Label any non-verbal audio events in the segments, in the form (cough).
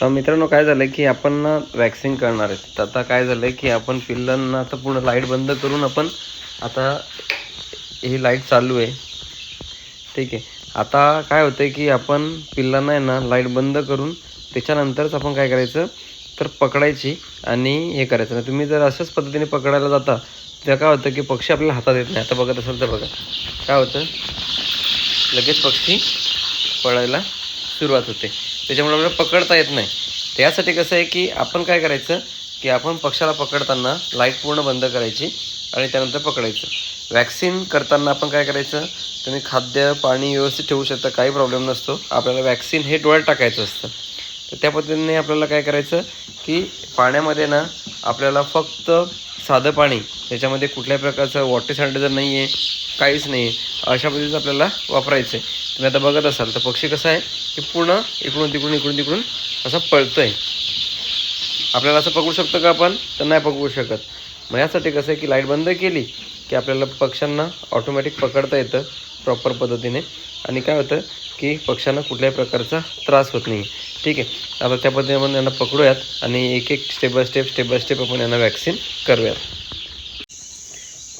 मित्रांनो काय झालं की आपण ना वॅक्सिंग करणार आहे. तर आता काय झालं की आपण पिल्लांना आता पूर्ण लाइट बंद करून आपण आता ही लाइट चालू आहे. ठीक आहे. आता काय होतं की आपण पिल्लांना आहे ना लाइट बंद करून त्याच्यानंतरच आपण काय करायचं? तर पकडायची आणि हे करायचं. ना तुम्ही जर अशाच पद्धतीने पकडायला जाता तर काय होतं की पक्षी आपल्याला हातात येत नाही. आता बघत असाल तर बघा. काय होतं? लगेच पक्षी पळायला सुरुवात होते. त्याच्यामुळे आपल्याला पकडता येत नाही. त्यासाठी कसं आहे की आपण काय करायचं की आपण पक्षाला पकडताना लाइट पूर्ण बंद करायची आणि त्यानंतर पकडायचं. वॅक्सिन करताना आपण काय करायचं? तुम्ही खाद्य पाणी व्यवस्थित ठेवू शकता काही प्रॉब्लेम नसतो. आपल्याला वॅक्सिन हे डोळ्यात टाकायचं असतं. तर त्या पद्धतीने आपल्याला काय करायचं की पाण्यामध्ये ना आपल्याला फक्त साधं पाणी त्याच्यामध्ये कुठल्याही प्रकारचं वॉटर सॅनिटायझर नाही आहे काहीच नाही. आहे अशा पद्धतीचं आपल्याला वापरायचं आहे तुम्ही आता बघत असाल तर पक्षी कसा आहे की पूर्ण इकडून तिकडून इकडून तिकडून असा पळतो आहे आपल्याला असं पकडू शकतो का आपण? तर नाही पकडू शकत. मग यासाठी कसं आहे की लाइट बंद केली की आपल्याला पक्ष्यांना ऑटोमॅटिक पकडता येतं प्रॉपर पद्धतीने. आणि काय होतं की पक्ष्यांना कुठल्याही प्रकारचा त्रास होत नाही. ठीक आहे. आता त्या पद्धतीने आपण यांना पकडूयात आणि एक एक step by step step by step आपण यांना वॅक्सिन करूयात.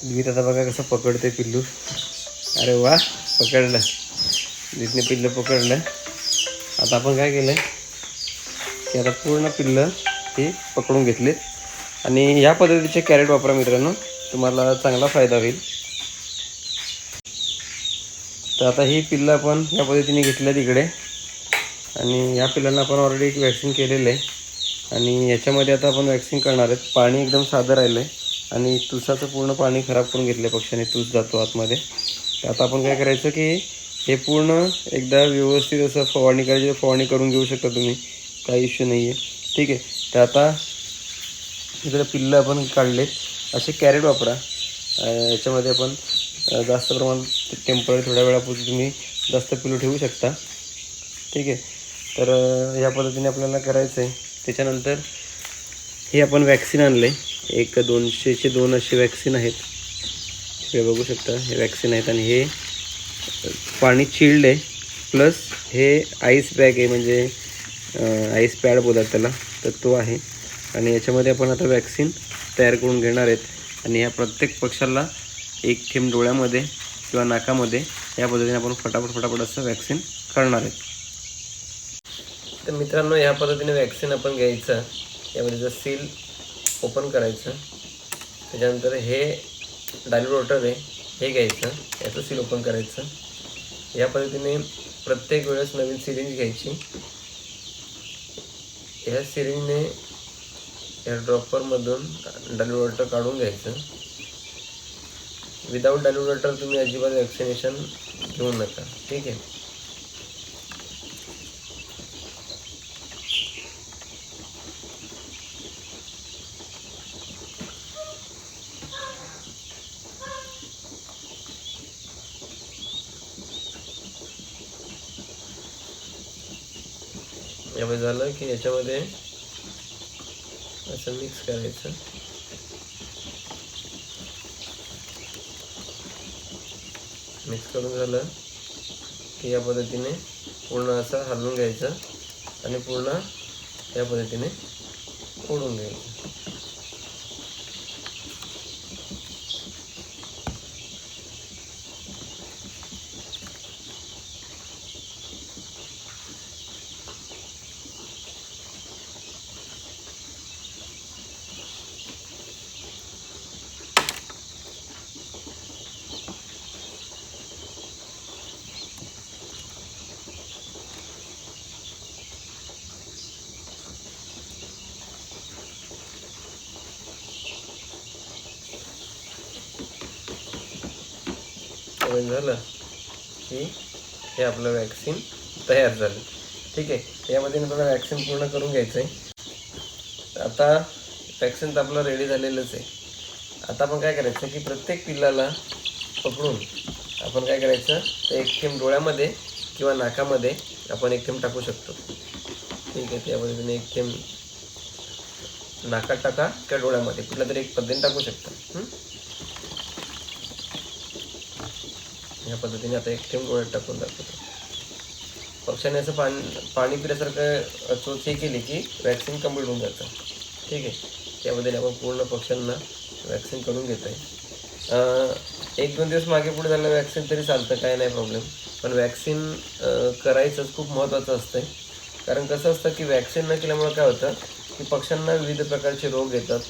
मी आता बघा कसं पकडते पिल्लू. अरे वा पकडलं. जिथने पिल्लं पकडलं. आता आपण काय केलं की आता पूर्ण पिल्लं हे पकडून घेतलीत. आणि या पद्धतीचे कॅरेट वापरा मित्रांनो. तुम्हाला चांगला फायदा होईल. तर आता ही पिल्लं आपण या पद्धतीने घेतल्या तिकडे आणि या पिल्लांना आपण ऑलरेडी एक वॅक्सिन केलेलं आहे. आणि याच्यामध्ये आता आपण वॅक्सिन करणार आहेत. पाणी एकदम साधं राहिलं आहे आणि तुसाचं पूर्ण पाणी खराब करून घेतलं आहे पक्षाने तुस जातो आतमध्ये. तर आता आपण काय करायचं की हे पूर्ण एकदा व्यवस्थित असं फवारणी करायची तर फवारणी करून घेऊ शकता तुम्ही. काही इश्यू नाही आहे ठीक आहे. तर आता इकडे पिल्लं आपण काढले असे कॅरेट वापरा. याच्यामध्ये आपण जास्त प्रमाणात टेंपररी थोड्या वेळापुरती तुम्ही जास्त पिल्लू ठेवू शकता. ठीक आहे. तर ह्या पद्धतीने आपल्याला करायचं आहे त्याच्यानंतर हे आपण वॅक्सिन आणले एक दोनशेचे दोन असे वॅक्सिन आहेत. हे बघू शकता हे वॅक्सिन आहेत आणि हे पाणी चिल्ड आहे. प्लस हे आईस बॅग आहे म्हणजे आईस पॅड बोलतात त्याला तर तो आहे. आणि याच्यामध्ये आपण आता वॅक्सिन तयार करून घेणार आहेत. आणि या प्रत्येक पक्षाला एक थेंब डोळ्यामध्ये किंवा नाकामध्ये या पद्धतीने आपण फटाफट फटाफट असं वॅक्सिन करणार आहेत. तर मित्रांनो या पद्धतीने वॅक्सिन आपण घ्यायचं. यामध्ये जर सील ओपन करायचं. त्याच्यानंतर हे डायल्यूट वॉटर आहे हे घ्यायचं याचं सील ओपन करायचं. या पद्धतीने प्रत्येक वेळेस नवीन सिरिंज घ्यायची. ह्या सिरिंजने या ड्रॉपरमधून डायल्यूट वॉटर काढून घ्यायचं. विदाऊट डायल्यूट वॉटर तुम्ही अजिबात वॅक्सिनेशन घेऊ नका. ठीक आहे यामध्ये झालं की याच्यामध्ये असं मिक्स करायचं. मिक्स करून झालं की या पद्धतीने पूर्ण असं हलवून घ्यायचं आणि पूर्ण या पद्धतीने फोडून घ्यायचं. झालं की हे आपलं वॅक्सिन तयार झालं. ठीक आहे यामध्ये आपल्याला वॅक्सिन पूर्ण करून घ्यायचं आहे आता वॅक्सिन तर आपलं रेडी झालेलंच आहे. आता आपण काय करायचं की प्रत्येक पिल्लाला पकडून आपण काय करायचं तर एक थेंब डोळ्यामध्ये किंवा नाकामध्ये आपण एक थेंब टाकू शकतो. ठीक आहे त्या पद्धतीने एक थेंब नाकात टाका किंवा डोळ्यामध्ये कुठल्या तरी एक पद्धतीने टाकू शकता हं? या पद्धतीने आता एक थेंब डोळ्यात टाकून दाखवतो. पक्ष्याने असं पाणी पाणी पिल्यासारखं चोच हे केली की वॅक्सिन कंप्लीट होऊन जातं. ठीक आहे? त्यामध्ये आपण पूर्ण पक्ष्यांना वॅक्सिन करून घेतो आहे एक दोन दिवस मागे पुढे झालं वॅक्सिन तरी चालतं काय नाही प्रॉब्लेम पण वॅक्सिन करायचंच खूप महत्त्वाचं असतं कारण कसं असतं की वॅक्सिन न केल्यामुळे काय होतं की पक्ष्यांना विविध प्रकारचे रोग येतात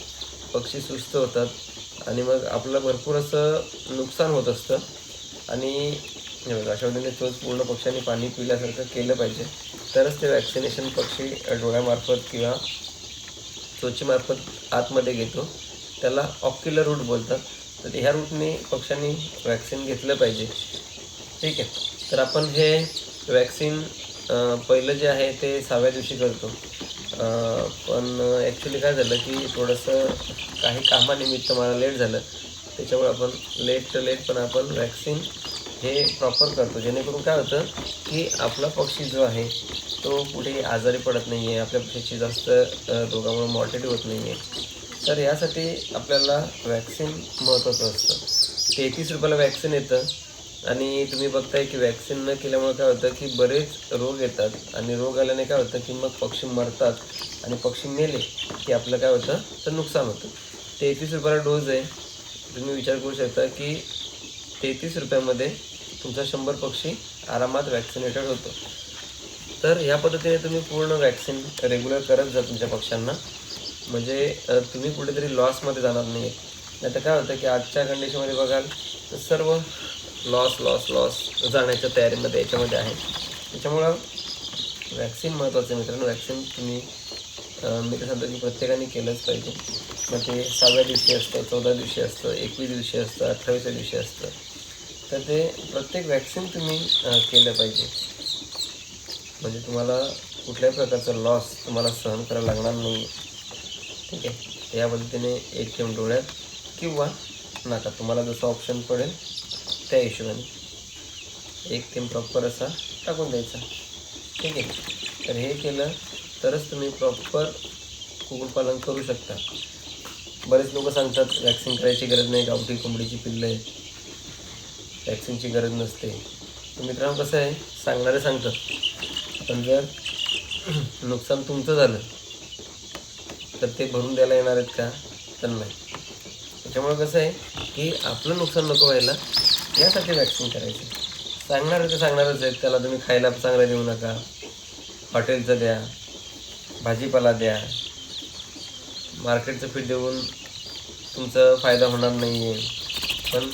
पक्षी सुस्त होतात आणि मग आपलं भरपूर असं नुकसान होत असतं. आणि हे बघा अशा पद्धतीने चोच पूर्ण पक्ष्यांनी पाणी पिल्यासारखं केलं पाहिजे. तरच ते वॅक्सिनेशन पक्षी डोळ्यामार्फत किंवा चोचीमार्फत आतमध्ये घेतो. त्याला ऑक्युलर रूट बोलतात. तर ह्या रूटने पक्ष्यांनी वॅक्सिन घेतलं पाहिजे. ठीक आहे. तर आपण हे वॅक्सिन पहिलं जे आहे ते सहाव्या दिवशी करतो. पण ॲक्च्युली काय झालं की थोडंसं काही कामानिमित्त मला लेट झालं. त्याच्यामुळे आपण लेट लेट पण आपण वॅक्सिन हे प्रॉपर करतो. जेणेकरून काय होतं की आपला पक्षी जो आहे तो कुठे आजारी पडत नाही आहे आपल्या पक्षीची जास्त रोगामुळे मॉर्टिटी होत नाही आहे तर यासाठी आपल्याला वॅक्सिन महत्त्वाचं असतं. तेहतीस रुपयाला वॅक्सिन येतं आणि तुम्ही बघताय की वॅक्सिन न केल्यामुळे काय होतं की बरेच रोग येतात आणि रोग आल्याने काय होतं की मग पक्षी मरतात आणि पक्षी मेले की आपलं काय होतं तर नुकसान होतं. तेहतीस रुपयाला डोस आहे. तुम्ही विचार करू शकता की तेहतीस रुपयामध्ये तुमचा शंभर पक्षी आरामात वॅक्सिनेटेड होतो. तर ह्या पद्धतीने तुम्ही पूर्ण वॅक्सिन रेग्युलर करत जा तुमच्या पक्ष्यांना. म्हणजे तुम्ही कुठेतरी लॉसमध्ये जाणार नाही नाही तर काय होतं की आजच्या कंडिशनमध्ये बघाल तर सर्व लॉस लॉस लॉस जाण्याच्या तयारीमध्ये याच्यामध्ये आहे. त्याच्यामुळं वॅक्सिन महत्त्वाचं आहे मित्रांनो. वॅक्सिन तुम्ही मी तर सांगतो की प्रत्येकाने केलंच पाहिजे. मग ते सहाव्या दिवशी असतं चौदा दिवशी असतं एकवीस दिवशी असतं अठ्ठावीसच्या दिवशी असतं. तर ते प्रत्येक वॅक्सिन तुम्ही केलं पाहिजे. म्हणजे तुम्हाला कुठल्याही प्रकारचा लॉस तुम्हाला सहन करायला लागणार नाही. ठीक आहे? या पद्धतीने एक थेंब डोळ्यात किंवा नाका तुम्हाला जसं ऑप्शन पडेल त्या हिशोबाने एक थेंब प्रॉपर असा टाकून द्यायचा. ठीक आहे? तर हे केलं तरच तुम्ही प्रॉपर कुक्कुटपालन करू शकता. बरेच लोक सांगतात वॅक्सिन करायची गरज नाही गावठी कोंबडीची पिल्लं. आहेत वॅक्सिनची गरज नसते. मित्रांनो कसं आहे? सांगणारे सांगतात. पण जर नुकसान तुमचं झालं तर ते भरून द्यायला येणार आहेत का? तर नाही. त्याच्यामुळे कसं आहे की आपलं नुकसान नको व्हायला यासाठी वॅक्सिन करायचं. सांगणार ते सांगणारच आहेत. त्याला तुम्ही खायला चांगलं देऊ नका. हॉटेलचं द्या भाजीपाला द्या. मार्केटचं पीठ देऊन तुमचा फायदा होणार नाही आहे पण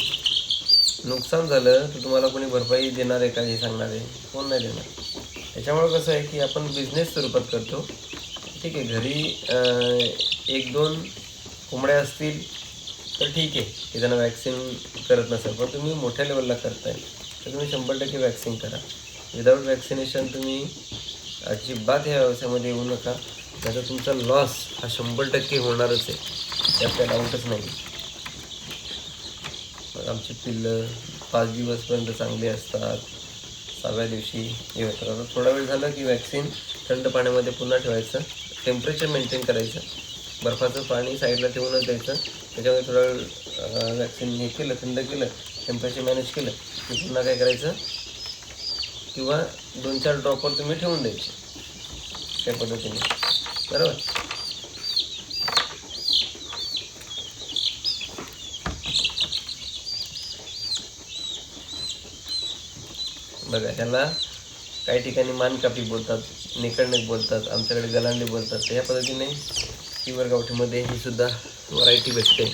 नुकसान झालं तर तुम्हाला कोणी भरपाई देणार आहे का हे सांगणार आहे? कोण नाही देणार? त्याच्यामुळे कसं आहे की आपण बिझनेस स्वरूपात करतो. ठीक आहे घरी एक दोन कोंबड्या असतील तर ठीक आहे की त्यांना वॅक्सिन करत नसेल. पण तुम्ही मोठ्या लेवलला करताय तर तुम्ही शंभर टक्के वॅक्सिन करा. विदाऊट वॅक्सिनेशन तुम्ही अजिबात ह्या व्यवसायामध्ये येऊ नका. त्याचा तुमचा लॉस हा शंभर टक्के होणारच आहे. त्यात काय डाऊटच नाही. मग आमची पिल्लं पाच दिवसपर्यंत चांगली असतात. सहाव्या दिवशी हे होतात आता थोडा वेळ झाला की वॅक्सिन थंड पाण्यामध्ये पुन्हा ठेवायचं. टेम्परेचर मेंटेन करायचं. बर्फाचं पाणी साईडला ठेवूनच द्यायचं. त्याच्यामध्ये थोडा वेळ वॅक्सिन हे केलं थंड केलं टेम्परेचर मॅनेज केलं की पुन्हा काय करायचं? किंवा दोन चार ड्रॉपवर तुम्ही ठेवून द्यायचे. त्या पद्धतीने. बरोबर. बघा त्याला काही ठिकाणी मानकापी बोलतात निकडनेक बोलतात आमच्याकडे गलांडी बोलतात. तर या पद्धतीने पिवर गावठीमध्ये ही सुद्धा व्हरायटी भेटते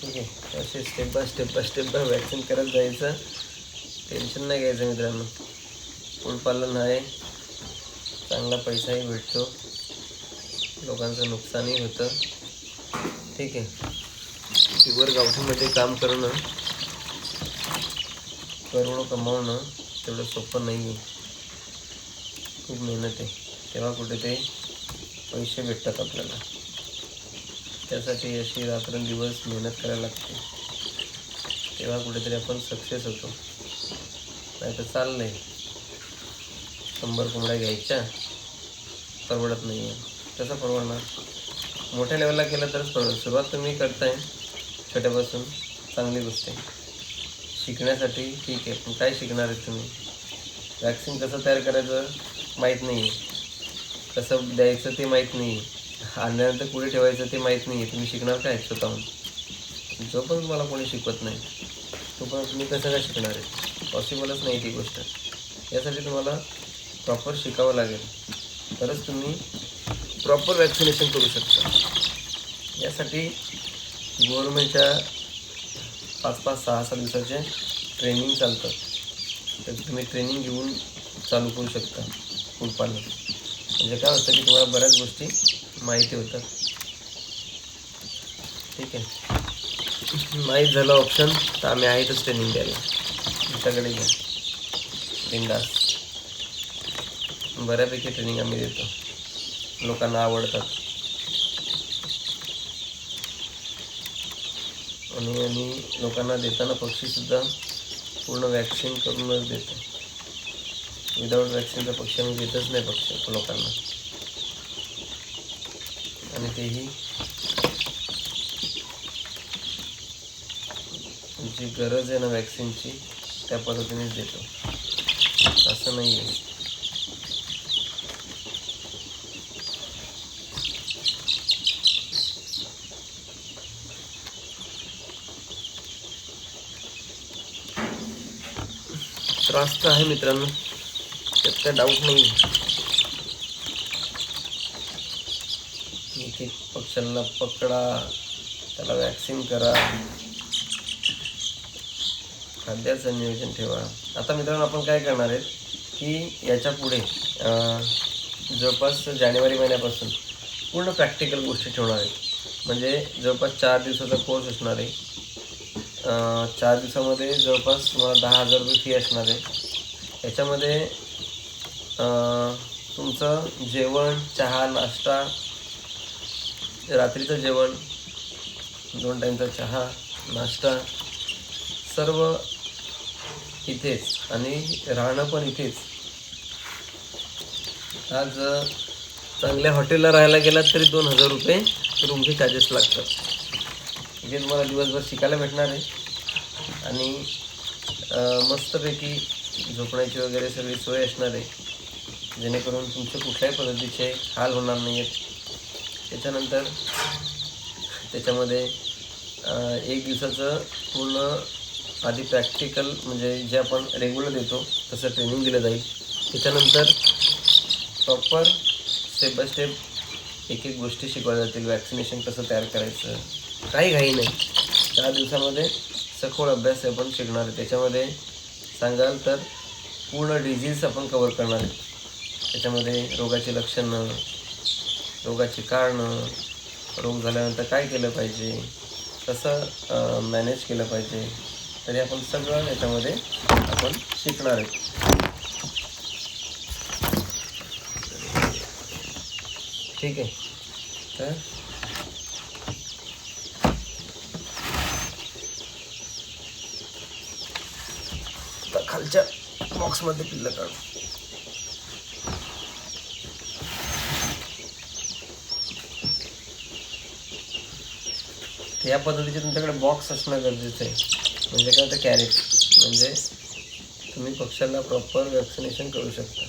ठीक आहे असे step by step by step by vaccine करत जायचं. टेन्शन नाही घ्यायचं मित्रांनो. कुळपालन आहे चांगला पैसाही भेटतो. लोकांचं नुकसानही होतं. ठीक आहे. प्युअर गावठीमध्ये काम करणं करोडो कमावणं तेवढं सोपं नाही आहे खूप मेहनत आहे. तेव्हा कुठे ते पैसे भेटतात आपल्याला. त्यासाठी अशी रात्रंदिवस मेहनत करायला लागते. तेव्हा कुठेतरी आपण सक्सेस होतो. नाही तर आहे शंभर कोंबड्या घ्यायच्या परवडत नाही आहे कसं परवडणार. मोठ्या लेवलला केलं तरच परवडेल सुरुवात तुम्ही करताय. छोट्यापासून चांगली गोष्ट आहे. शिकण्यासाठी ठीक आहे पण काय शिकणार आहे तुम्ही? वॅक्सिन कसं तयार करायचं माहीत नाही आहे कसं द्यायचं ते माहीत नाही आहे आणल्यानंतर पुढे ठेवायचं ते माहीत नाही आहे तुम्ही शिकणार काय स्वतःहून? जोपर्यंत मला कोणी शिकवत नाही. तोपर्यंत तुम्ही कसं काय शिकणार आहे? पॉसिबलच नाही ती गोष्ट. यासाठी तुम्हाला प्रॉपर शिकावं लागेल. तरच तुम्ही प्रॉपर वॅक्सिनेशन करू शकता. यासाठी गव्हर्नमेंटच्या पाच पाच सहा सहा दिवसाचे ट्रेनिंग चालतात. तर तुम्ही ट्रेनिंग घेऊन चालू करू शकता कुलपालन म्हणजे काय होतं की तुम्हाला बऱ्याच गोष्टी माहिती होतात. ठीक आहे? माहीत झालं ऑप्शन तर आम्ही आहेतच ट्रेनिंग द्यायला तुमच्याकडे घ्या. बिंदास. बऱ्यापैकी ट्रेनिंग आम्ही देतो. लोकांना आवडतात. आणि आम्ही लोकांना देताना पक्षीसुद्धा पूर्ण वॅक्सिन करूनच देतो. विदाऊट वॅक्सिनचा पक्षी आम्ही देतच नाही पक्ष लोकांना. आणि तेही जी गरज आहे ना वॅक्सिनची त्या पद्धतीनेच देतो. असं नाही आहे त्रास तर आहे मित्रांनो. त्यात काय डाऊट नाही एक एक पक्ष्यांना पकडा त्याला वॅक्सिन करा. खाद्याचं नियोजन ठेवा. आता मित्रांनो आपण काय करणार आहेत की याच्यापुढे जवळपास जानेवारी महिन्यापासून पूर्ण प्रॅक्टिकल गोष्टी ठेवणार आहेत. म्हणजे जवळपास चार दिवसाचा कोर्स असणार आहे. चार दिवसामध्ये जवळपास तुम्हाला दहा हजार रुपये फी असणार आहे. याच्यामध्ये तुमचं जेवण चहा नाश्ता रात्रीचं जेवण दोन टाईमचा चहा नाश्ता सर्व इथेच आणि राहणं पण इथेच. आज चांगल्या हॉटेलला राहायला गेलात तरी दोन हजार रुपये रूमचे चार्जेस लागतात. जे तुम्हाला दिवसभर शिकायला भेटणार आहे. आणि मस्तपैकी झोपण्याची वगैरे सगळी सोय असणार आहे. जेणेकरून तुमचे कुठल्याही पद्धतीचे हाल होणार नाही आहेत त्याच्यानंतर त्याच्यामध्ये एक दिवसाचं पूर्ण आधी प्रॅक्टिकल म्हणजे जे आपण रेग्युलर देतो तसं ट्रेनिंग दिलं जाईल. त्याच्यानंतर प्रॉपर स्टेप बाय स्टेप एक एक गोष्टी शिकवल्या जातील. वॅक्सिनेशन कसं तयार करायचं? काही घाई नाही. चार दिवसामध्ये सखोल अभ्यास आपण शिकणार आहे. त्याच्यामध्ये सांगाल तर पूर्ण डिझीज आपण कवर करणार आहे. त्याच्यामध्ये रोगाची लक्षणं रोगाची कारणं रोग झाल्यानंतर काय केलं पाहिजे? कसं मॅनेज केलं पाहिजे? तरी आपण सगळं याच्यामध्ये आपण शिकणार आहे. ठीक आहे. तर खालच्या बॉक्समध्ये पिल्लं काढू. या पद्धतीचे तुमच्याकडे बॉक्स असणं गरजेचं आहे. म्हणजे काय तर कॅरेट म्हणजे तुम्ही पक्ष्यांना प्रॉपर वॅक्सिनेशन करू शकता.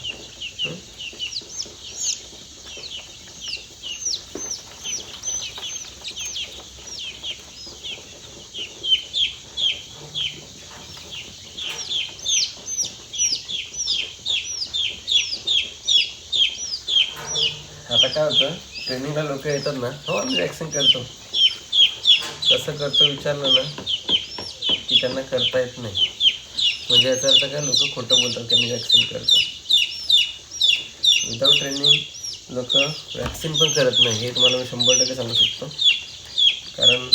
आता काय होतं ट्रेनिंगला लोक येतात ना हो आम्ही वॅक्सिन करतो. कसं करतो विचारलं ना की त्यांना करता येत नाही. म्हणजे याचा अर्थ काय लोक खोटं बोलतात की आम्ही वॅक्सिन करतो. विदाऊट ट्रेनिंग लोक वॅक्सिन पण करत नाही. हे तुम्हाला मी शंभर टक्के सांगू शकतो. कारण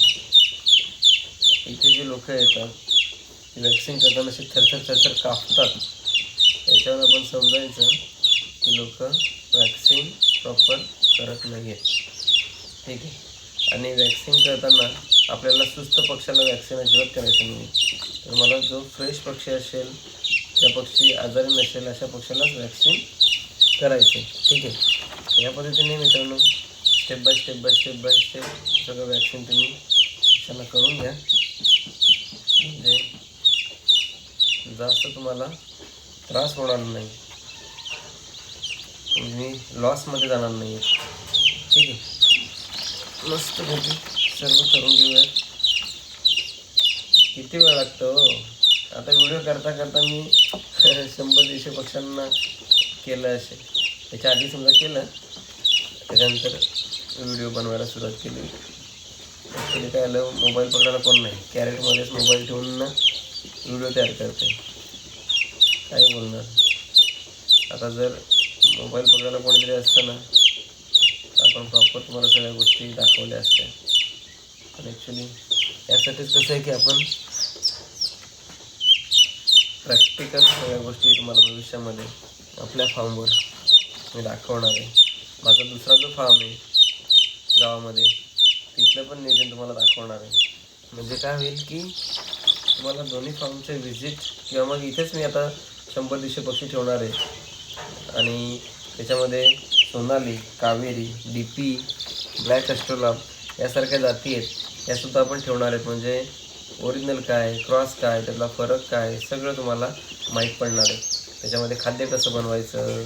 इथे जे लोक येतात ती वॅक्सिन करताना असे थरथर थरथर कापतात. याच्यावर आपण समजायचं की लोक वॅक्सिन प्रॉपर करत नाही आहेत ठीक आहे? आणि वॅक्सिन करताना आपल्याला सुस्त पक्षाला वॅक्सिन अजिबात करायचं नाही तर मला जो फ्रेश पक्षी असेल त्या पक्षी आजारी नसेल अशा पक्षालाच वॅक्सिन करायचे ठीक आहे? या पद्धतीने मित्रांनो step by step by step by step सगळं वॅक्सिन तुम्ही त्यांना करून घ्या. म्हणजे जास्त तुम्हाला त्रास होणार नाही. तुम्ही लॉसमध्ये जाणार नाही ठीक आहे? मस्त पैकी सर्व करून घेऊया किती वेळ लागतो हो? आता व्हिडिओ करता करता मी (laughs) शंभर दीडशे पक्ष्यांना केलं असे. त्याच्या आधी समजा केलं त्याच्यानंतर व्हिडिओ बनवायला सुरुवात केली. ॲक्च्युली काय आलं मोबाईल पकडायला कोण नाही. कॅरेटमध्येच मोबाईल ठेवून ना व्हिडिओ तयार करते. काय बोलणार आता जर मोबाईल पकडायला कोणीतरी असतं ना आपण प्रॉपर तुम्हाला सगळ्या गोष्टी दाखवल्या असत्या. पण ॲक्च्युली यासाठीच कसं आहे की आपण प्रॅक्टिकल सगळ्या गोष्टी तुम्हाला भविष्यामध्ये आपल्या फॉर्मवर मी दाखवणार आहे. माझा दुसरा जो फार्म आहे गावामध्ये तिथलं पण नियोजन तुम्हाला दाखवणार आहे. म्हणजे काय होईल की तुम्हाला दोन्ही फॉर्मचे व्हिजिट किंवा मग इथेच मी आता शंभर दीडशे पक्षी ठेवणार आहे. आणि त्याच्यामध्ये Sonali Kaveri D P black australorp यासारख्या जाती आहेत. यासुद्धा आपण ठेवणार आहेत. म्हणजे ओरिजिनल काय क्रॉस काय त्यातला फरक काय सगळं तुम्हाला माहीत पडणार आहे. त्याच्यामध्ये खाद्य कसं बनवायचं?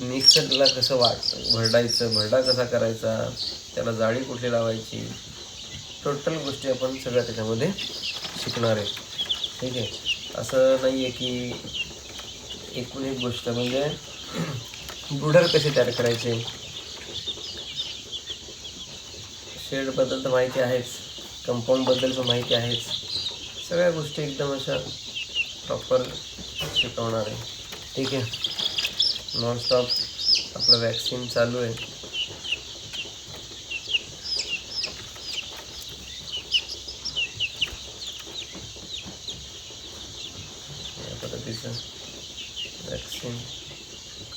मिक्सरला कसं वाट भरडायचं भरडा कसा करायचा त्याला जाळी कुठली लावायची? टोटल गोष्टी आपण सगळ्या त्याच्यामध्ये शिकणार आहे. ठीक आहे? असं नाही आहे की एकूण एक गोष्ट. म्हणजे (clears throat) बुडर कसे तयार करायचे? शेडबद्दल तर माहिती आहेच. कंपाऊंडबद्दल पण माहिती आहेच. सगळ्या गोष्टी एकदम अशा प्रॉपर शिकवणार आहे. ठीक आहे. नॉनस्टॉप आपलं वॅक्सिन चालू आहे. या पद्धतीचं वॅक्सिन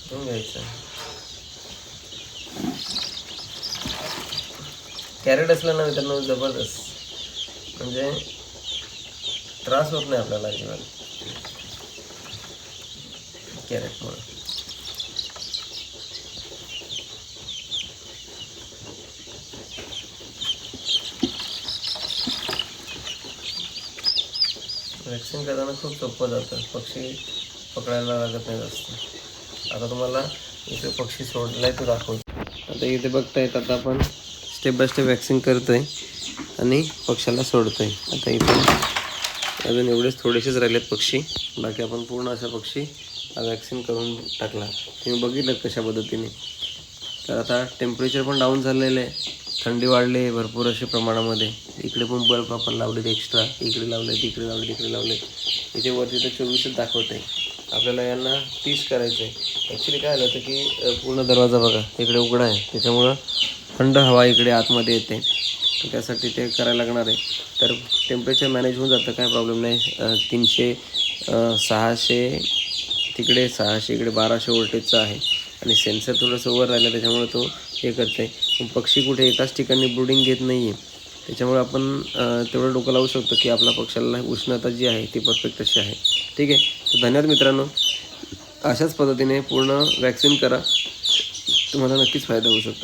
करून घ्यायचं कॅरेट असलं ना मित्रांनो जबरदस्त. म्हणजे त्रास होत नाही आपल्याला अजिबात. कॅरेटमुळे वॅक्सिन करताना खूप सोपं जातं. पक्षी पकडायला लागत नाही जास्त. आता तुम्हाला इथे पक्षी सोडलाय तो दाखवतो आता इथे बघता येतात आता आपण स्टेप बाय स्टेप वॅक्सिंग करतो आहे आणि पक्ष्याला आहे आता इथे अजून एवढेच थोडेसेच राहिलेत पक्षी. बाकी आपण पूर्ण असा पक्षी वॅक्सिन करून टाकला. तुम्ही बघितलं कशा पद्धतीने. तर आता टेम्परेचर पण डाऊन झालेलं आहे. थंडी वाढली आहे भरपूर असे प्रमाणामध्ये. इकडे पण बल्ब आपण लावलेत एक्स्ट्रा इकडे लावले तिकडे लावले तिकडे लावले इथे वरती तर चोवीसच दाखवत आहे आपल्याला यांना तीस करायचं आहे ॲक्च्युली काय झालं होतं की पूर्ण दरवाजा बघा. इकडे उघडा आहे. त्याच्यामुळं थंड हवा इकडे आतमध्ये येते. तर त्यासाठी ते करायला लागणार आहे. तर टेम्परेचर मॅनेज होऊन जातं काय प्रॉब्लेम नाही. तीनशे सहाशे तिकडे सहाशे इकडे बाराशे वोल्टेजचा आहे. आणि सेन्सर थोडंसं वर राहिलं त्याच्यामुळे तो हे करते पण पक्षी कुठे एकाच ठिकाणी ब्रुडिंग घेत नाही आहे त्याच्यामुळे आपण तेवढं डोकं लावू शकतो की आपल्या पक्षाला उष्णता जी आहे ती परफेक्ट अशी आहे. ठीक आहे? तर धन्यवाद मित्रांनो. अशाच पद्धतीने पूर्ण वॅक्सिन करा. तुम्हाला नक्कीच फायदा होऊ शकतो.